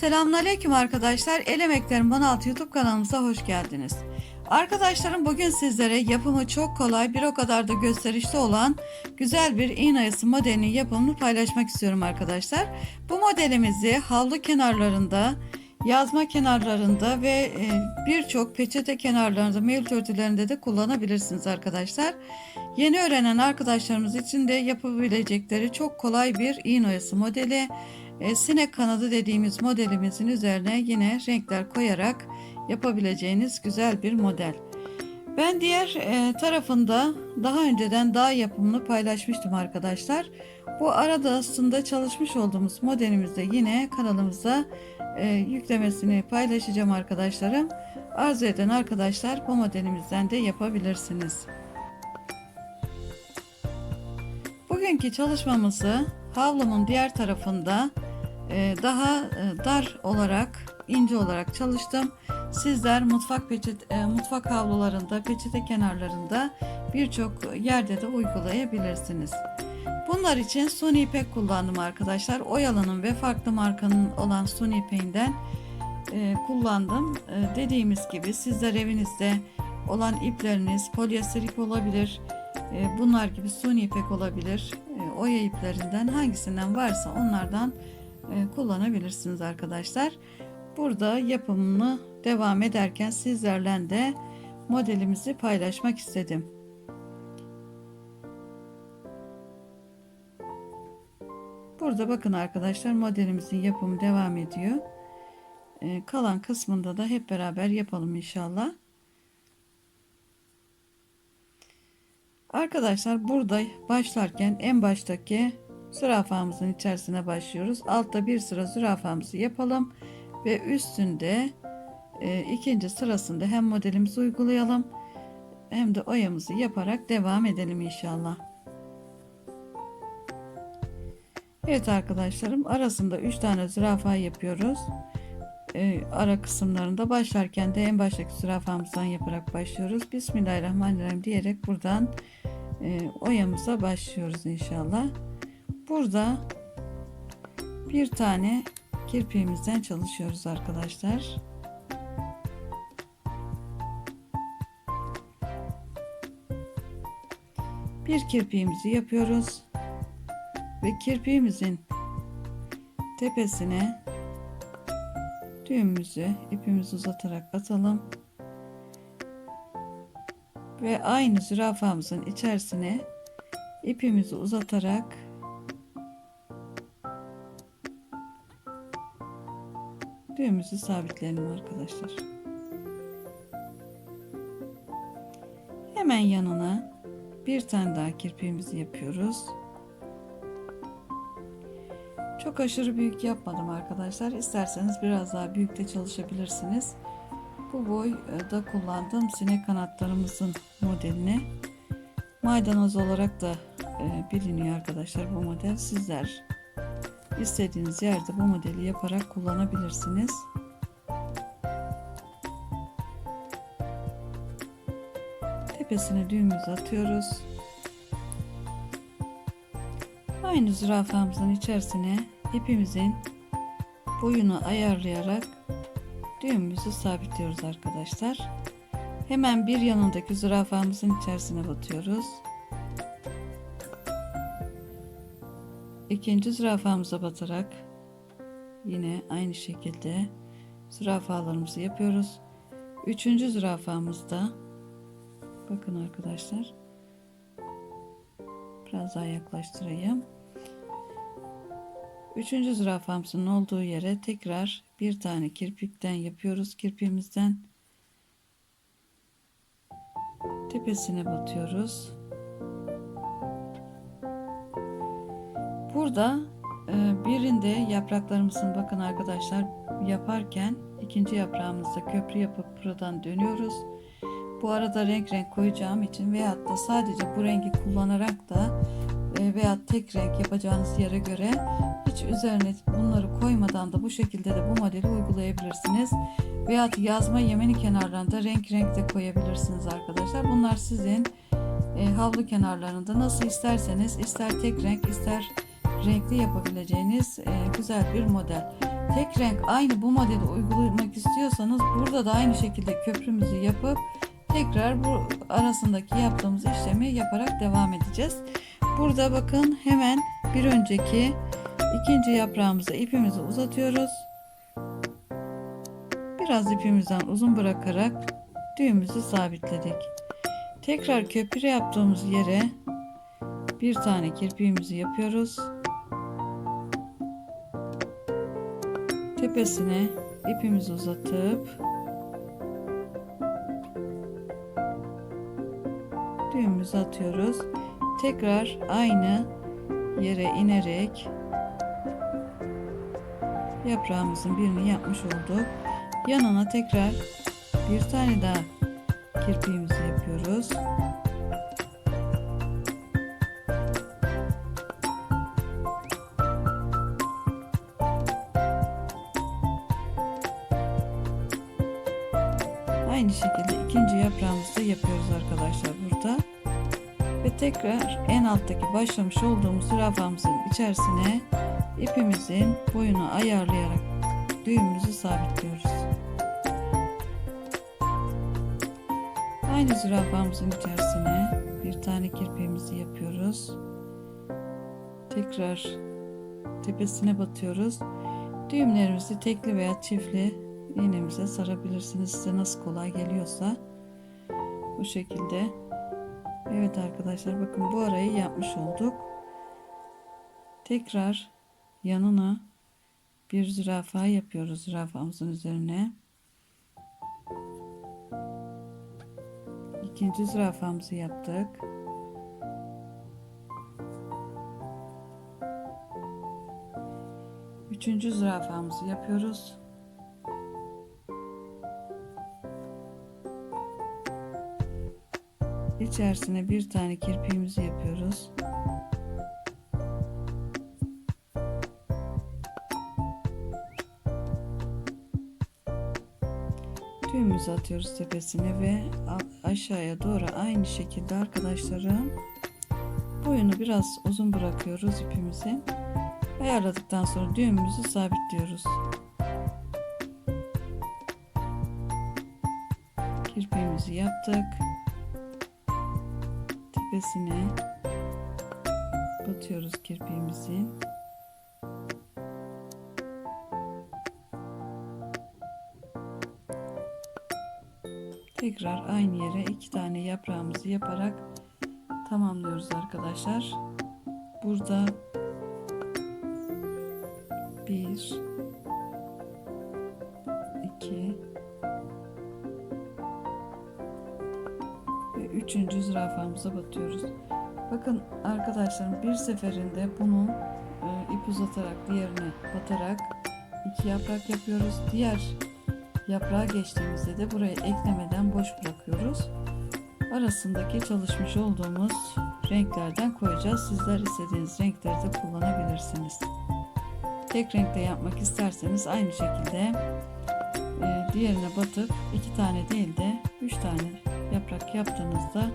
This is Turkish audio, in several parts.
Selamünaleyküm arkadaşlar. El Emeklerim 16 YouTube kanalımıza hoş geldiniz. Arkadaşlarım bugün sizlere yapımı çok kolay bir o kadar da gösterişli olan güzel bir iğne ayısı modelinin yapımını paylaşmak istiyorum arkadaşlar. Bu modelimizi havlu kenarlarında, yazma kenarlarında ve e, birçok peçete kenarlarında, mevcut örtülerinde de kullanabilirsiniz arkadaşlar. Yeni öğrenen arkadaşlarımız için de yapabilecekleri çok kolay bir iğne oyası modeli. E, sinek kanadı dediğimiz modelimizin üzerine yine renkler koyarak yapabileceğiniz güzel bir model. Ben diğer e, tarafında daha önceden daha yapımını paylaşmıştım arkadaşlar. Bu arada aslında çalışmış olduğumuz modelimizde yine kanalımızda e, yüklemesini paylaşacağım arkadaşlarım. Arzu eden arkadaşlar bu modelimizden de yapabilirsiniz. Bugünkü çalışmamızı havlumun diğer tarafında daha e, dar olarak ince olarak çalıştım. Sizler mutfak peçete, e, mutfak havlularında, peçete kenarlarında birçok yerde de uygulayabilirsiniz. Bunlar için suni ipek kullandım arkadaşlar. Oyalanın ve farklı markanın olan suni ipeğinden e, kullandım. Dediğimiz gibi sizler evinizde olan ipleriniz polyester ip olabilir. Bunlar gibi suni ipek olabilir. E, oya iplerinden hangisinden varsa onlardan e, kullanabilirsiniz arkadaşlar. Burada yapımını devam ederken sizlerle de modelimizi paylaşmak istedim. Burada bakın arkadaşlar modelimizin yapımı devam ediyor. Ee, kalan kısmında da hep beraber yapalım inşallah. Arkadaşlar burada başlarken en baştaki zürafamızın içerisine başlıyoruz. Altta bir sıra zürafamızı yapalım ve üstünde e, ikinci sırasında hem modelimizi uygulayalım hem de oyamızı yaparak devam edelim inşallah. Evet arkadaşlarım arasında 3 tane zürafa yapıyoruz. Ee, ara kısımlarında başlarken de en baştaki zürafamızdan yaparak başlıyoruz. Bismillahirrahmanirrahim diyerek buradan e, oyamıza başlıyoruz inşallah. Burada bir tane kirpiğimizden çalışıyoruz arkadaşlar. Bir kirpiğimizi yapıyoruz ve kirpiğimizin tepesine düğümümüzü ipimizi uzatarak atalım ve aynı zürafamızın içerisine ipimizi uzatarak düğümümüzü sabitleyelim arkadaşlar. Hemen yanına bir tane daha kirpiğimizi yapıyoruz. Çok aşırı büyük yapmadım arkadaşlar. İsterseniz biraz daha büyükte çalışabilirsiniz. Bu boyda kullandığım sinek kanatlarımızın modelini maydanoz olarak da e, biliniyor arkadaşlar bu model. Sizler istediğiniz yerde bu modeli yaparak kullanabilirsiniz. Tepesine düğümümüzü atıyoruz. Aynı zürafamızın içerisine ipimizin boyunu ayarlayarak düğümümüzü sabitliyoruz arkadaşlar. Hemen bir yanındaki zürafamızın içerisine batıyoruz. İkinci zürafamıza batarak yine aynı şekilde zürafalarımızı yapıyoruz. Üçüncü zürafamızda bakın arkadaşlar biraz daha yaklaştırayım. Üçüncü zürafamızın olduğu yere tekrar bir tane kirpikten yapıyoruz. Kirpiğimizden tepesine batıyoruz. Burada e, birinde yapraklarımızın bakın arkadaşlar yaparken ikinci yaprağımızda köprü yapıp buradan dönüyoruz. Bu arada renk renk koyacağım için veyahut da sadece bu rengi kullanarak da e, veya tek renk yapacağınız yere göre hiç üzerine bunları koymadan da bu şekilde de bu modeli uygulayabilirsiniz. Veya yazma yemeni kenarlarında renk renk de koyabilirsiniz arkadaşlar. Bunlar sizin e, havlu kenarlarında nasıl isterseniz ister tek renk ister renkli yapabileceğiniz e, güzel bir model. Tek renk aynı bu modeli uygulamak istiyorsanız burada da aynı şekilde köprümüzü yapıp tekrar bu arasındaki yaptığımız işlemi yaparak devam edeceğiz. Burada bakın hemen bir önceki ikinci yaprağımıza ipimizi uzatıyoruz. Biraz ipimizden uzun bırakarak düğümümüzü sabitledik. Tekrar köprü yaptığımız yere bir tane kirpiğimizi yapıyoruz. Tepesine ipimizi uzatıp düğümümüzü atıyoruz. Tekrar aynı yere inerek yaprağımızın birini yapmış olduk. Yanına tekrar bir tane daha kirpiğimizi Aynı şekilde ikinci yaprağımızı yapıyoruz arkadaşlar burada. Ve tekrar en alttaki başlamış olduğumuz zürafamızın içerisine ipimizin boyunu ayarlayarak düğümümüzü sabitliyoruz. Aynı zürafamızın içerisine bir tane kirpiğimizi yapıyoruz. Tekrar tepesine batıyoruz. Düğümlerimizi tekli veya çiftli iğnemize sarabilirsiniz. Size nasıl kolay geliyorsa bu şekilde. Evet arkadaşlar bakın bu arayı yapmış olduk. Tekrar yanına bir zürafa yapıyoruz zürafamızın üzerine. İkinci zürafamızı yaptık. Üçüncü zürafamızı yapıyoruz. İçerisine bir tane kirpiğimizi yapıyoruz. Düğümümüzü atıyoruz tepesine ve aşağıya doğru aynı şekilde arkadaşlarım boyunu biraz uzun bırakıyoruz ipimizi. Ayarladıktan sonra düğümümüzü sabitliyoruz. Kirpiğimizi yaptık. Tepesine batıyoruz kirpiğimizin. Tekrar aynı yere iki tane yaprağımızı yaparak tamamlıyoruz arkadaşlar. Burada bir, iki üçüncü zürafamıza batıyoruz. Bakın arkadaşlarım bir seferinde bunu e, ip uzatarak diğerine batarak iki yaprak yapıyoruz. Diğer yaprağa geçtiğimizde de buraya eklemeden boş bırakıyoruz. Arasındaki çalışmış olduğumuz renklerden koyacağız. Sizler istediğiniz renkleri de kullanabilirsiniz. Tek renkte yapmak isterseniz aynı şekilde e, diğerine batıp iki tane değil de üç tane yaprak yaptığınızda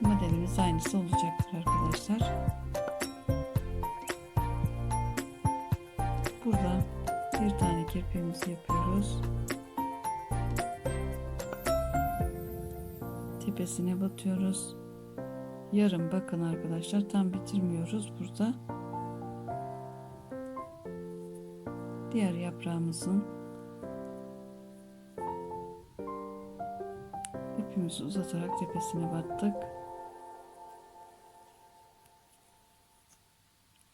modelimiz aynısı olacaktır arkadaşlar. Burada bir tane kirpiğimizi yapıyoruz. Tepesine batıyoruz. Yarım bakın arkadaşlar tam bitirmiyoruz burada. Diğer yaprağımızın ipimizi uzatarak tepesine battık.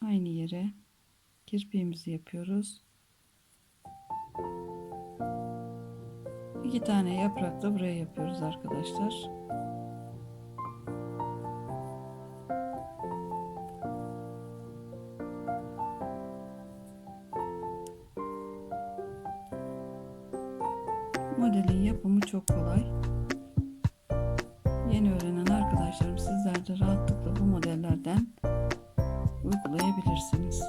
Aynı yere kirpiğimizi yapıyoruz. İki tane yaprak da buraya yapıyoruz arkadaşlar. Modelin yapımı çok kolay. Yeni öğrenen arkadaşlarım sizler de rahatlıkla bu modellerden uygulayabilirsiniz.